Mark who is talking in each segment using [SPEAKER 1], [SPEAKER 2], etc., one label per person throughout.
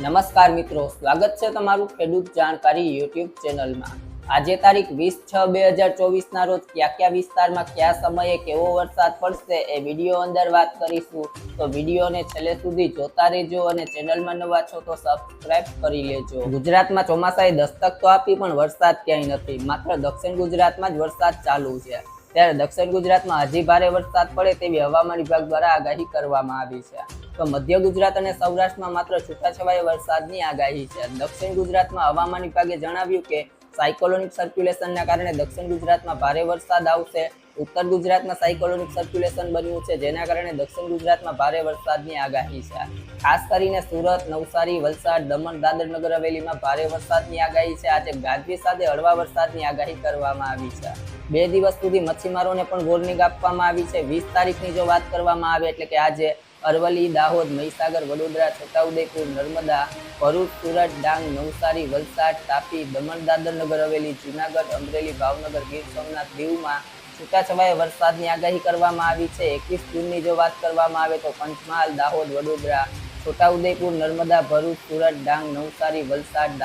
[SPEAKER 1] નમસ્કાર મિત્રો, સ્વાગત છે તમારું ખેડૂત જાણકારી યુટ્યુબ ચેનલમાં. આજે તારીખ વીસ છ બે હજાર ચોવીસના રોજ કયા કયા વિસ્તારમાં કયા સમયે કેવો વરસાદ પડશે એ વીડિયો અંદર વાત કરીશું. તો વિડીયોને છેલ્લે સુધી જોતા રહેજો અને ચેનલમાં નવા છો તો સબસ્ક્રાઇબ કરી લેજો. ગુજરાતમાં ચોમાસાએ દસ્તક તો આપી પણ વરસાદ ક્યાંય નથી. માત્ર દક્ષિણ ગુજરાતમાં જ વરસાદ ચાલુ છે. ત્યારે દક્ષિણ ગુજરાતમાં હજી ભારે વરસાદ પડે તેવી હવામાન વિભાગ દ્વારા આગાહી કરવામાં આવી છે. તો મધ્ય ગુજરાત અને સૌરાષ્ટ્રમાં માત્ર છૂટાછવાયા વરસાદની આગાહી છે. દક્ષિણ ગુજરાતમાં હવામાન વિભાગે જણાવ્યું કે સાયકોલોનિક સર્ક્યુલેશનના કારણે દક્ષિણ ગુજરાતમાં ભારે વરસાદ આવશે. ઉત્તર ગુજરાતમાં સાયકોલોનિક સર્ક્યુલેશન બન્યું છે, જેના કારણે દક્ષિણ ગુજરાતમાં ભારે વરસાદની આગાહી છે. ખાસ કરીને સુરત, નવસારી, વલસાડ, દમણ દાદર નગર હવેલીમાં ભારે વરસાદની આગાહી છે. આજે ગાજવી સાથે હળવા વરસાદની આગાહી કરવામાં આવી છે. બે દિવસ સુધી મચ્છીમારોને પણ વોર્નિંગ આપવામાં આવી છે. વીસ તારીખની જો વાત કરવામાં આવે એટલે કે આજે અરવલ્લી, દાહોદ, મહીસાગર, વડોદરા, છોટાઉદેપુર, નર્મદા, ભરૂચ, સુરત, ડાંગ, નવસારી, વલસાડ, તાપી, દમણ દાદર નગર હવેલી, જુનાગઢ, અમરેલી, ભાવનગર, ગીર સોમનાથ, દીવમાં છૂટાછવાયા વરસાદની આગાહી કરવામાં આવી છે. એકવીસ જૂનની જો વાત કરવામાં આવે તો પંચમહાલ, દાહોદ, વડોદરા, છોટાઉદેપુર, નર્મદા, ભરૂચ, સુરત, ડાંગ, નવસારી, વલસાડ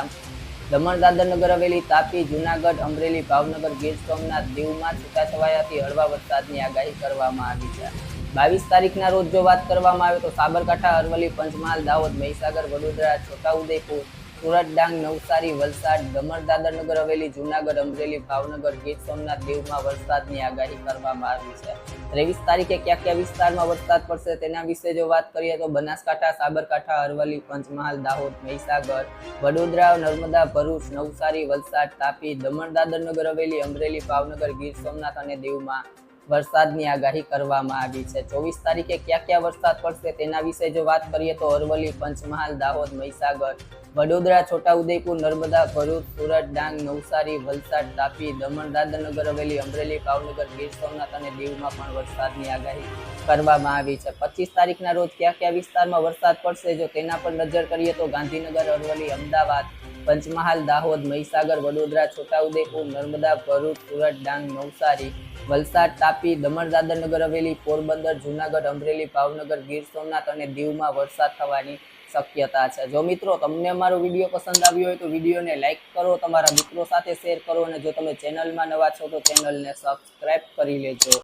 [SPEAKER 1] દમણ દાદર નગર હવેલી, તાપી, જુનાગઢ, અમરેલી, ભાવનગર, ગીર સોમનાથ, દીવમાં છૂટાછવાયાથી હળવા વરસાદની આગાહી કરવામાં આવી છે. બાવીસ તારીખના રોજ જો વાત કરવામાં આવે તો સાબરકાંઠા, અરવલ્લી, પંચમહાલ, દાહોદ, મહીસાગર, વડોદરા, છોટાઉદેપુર સુરત ડાંગ, નવસારી, વલસાડ દમણ દાદરનગર હવેલી, જુનાગઢ, અમરેલી, ભાવનગર, ગીર સોમનાથ, દીવમાં વરસાદની આગાહી કરવામાં આવી છે. ત્રેવીસ તારીખે કયા કયા વિસ્તારમાં વરસાદ પડશે તેના વિશે જો વાત કરીએ તો બનાસકાંઠા, સાબરકાંઠા, અરવલ્લી, પંચમહાલ, દાહોદ, મહીસાગર, વડોદરા, નર્મદા, ભરૂચ, નવસારી, વલસાડ, તાપી, દમણ દાદર નગર હવેલી, અમરેલી, ભાવનગર, ગીર સોમનાથ અને દીવમાં વરસાદની આગાહી કરવામાં આવી છે. ચોવીસ તારીખે ક્યાં ક્યાં વરસાદ પડશે તેના વિશે જો વાત કરીએ તો અરવલ્લી, પંચમહાલ, દાહોદ, મહીસાગર, વડોદરા, છોટાઉદેપુર, નર્મદા, ભરૂચ, સુરત, ડાંગ, નવસારી, વલસાડ, તાપી, દમણ, દાદરનગર, હવેલી, અમરેલી, ભાવનગર, ગીર સોમનાથ અને દીવમાં પણ વરસાદની આગાહી કરવામાં આવી છે. પચીસ તારીખના રોજ કયા કયા વિસ્તારમાં વરસાદ પડશે જો તેના પર નજર કરીએ તો ગાંધીનગર, અરવલ્લી, અમદાવાદ પંચમહાલ, દાહોદ, મહીસાગર, વડોદરા, છોટાઉદેપુર, નર્મદા, ભરૂચ, સુરત, ડાંગ, નવસારી, વલસાડ, તાપી, દમણ દાદર નગર હવેલી, પોરબંદર, જુનાગઢ, અમરેલી, ભાવનગર, ગીર સોમનાથ અને દીવમાં વરસાદ થવાની શક્યતા છે. જો મિત્રો તમને અમારો વીડિયો પસંદ આવ્યો હોય તો વિડીયોને લાઇક કરો, તમારા મિત્રો સાથે શેર કરો અને જો તમે ચેનલમાં નવા છો તો ચેનલને સબસ્ક્રાઇબ કરી લેજો.